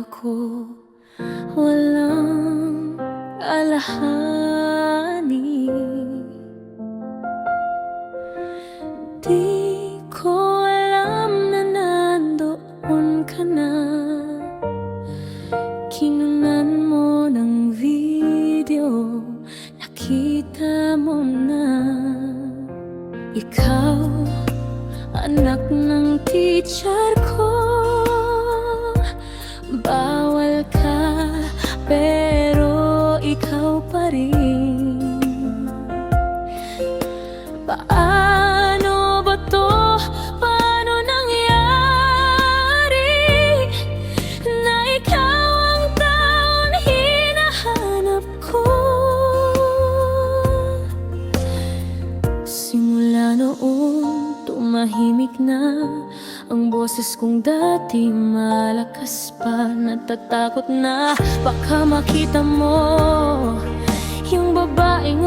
kumakanta ko Walang alahani Paano ba to? Paano nangyari? Na ikaw ang taon hinahanap ko Simula noon, tumahimik na Ang boses kong dati malakas pa Natatakot na, baka makita mo Yung babaeng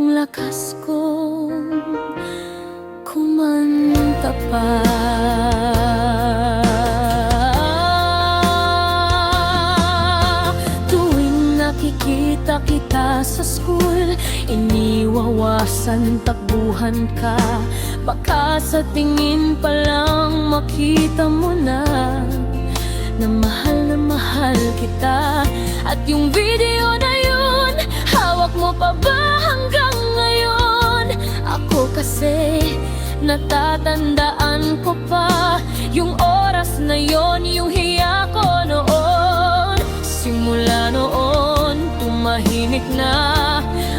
Yung lakas kong kumanta pa. Tuwing nakikita kita sa school Iniwawasan takbuhan ka. Baka sa tingin pa lang makita mo na Na mahal na mahal kita. At yung video na Hawak mo pa ba hanggang ngayon? Ako kasi natatandaan ko pa Yung oras na yon, yung hiya ko noon. Simula noon, tumahimik na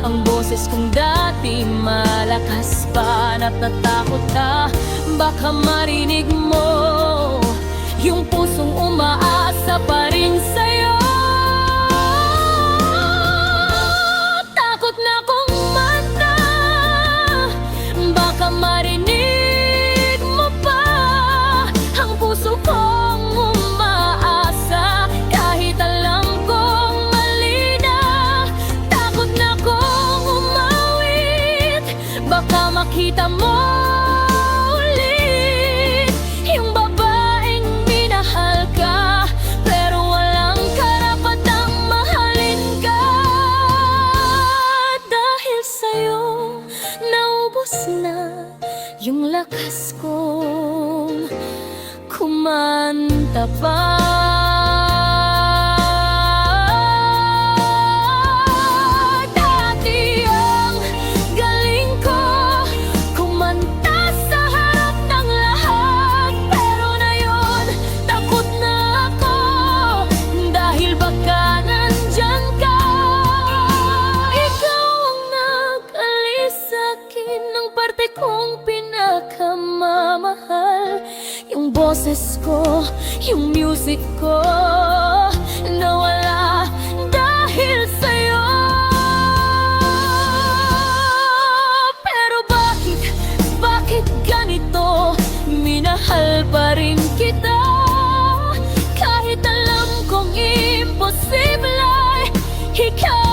Ang boses kong dati. Malakas pa Natatakot ka, baka marinig mo Yung pusong umaasa pa rin sa'yo makita mo ulit Yung minahal ka Pero walang karapatang mahalin ka. Dahil sa'yo naubos na Yung lakas kong kumanta pa boses ko, yung music ko Nawala dahil sa'yo Pero bakit, bakit ganito? Minahal pa rin kita Kahit alam kong imposible Ikaw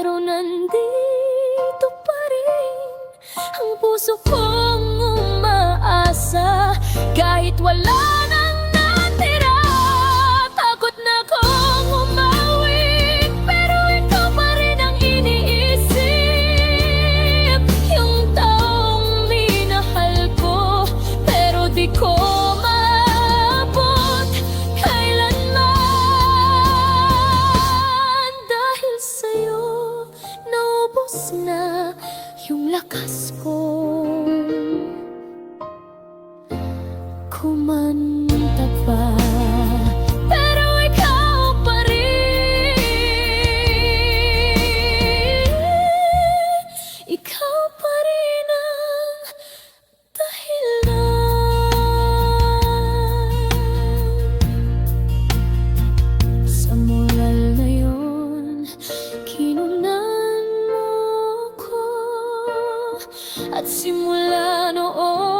Pero nandito pa rin Ang puso kong umaasa. Kahit wala Kumanta pa. Pero ikaw pa rin. Ikaw pa rin ang na yun Kinunan mo ko. At simula noon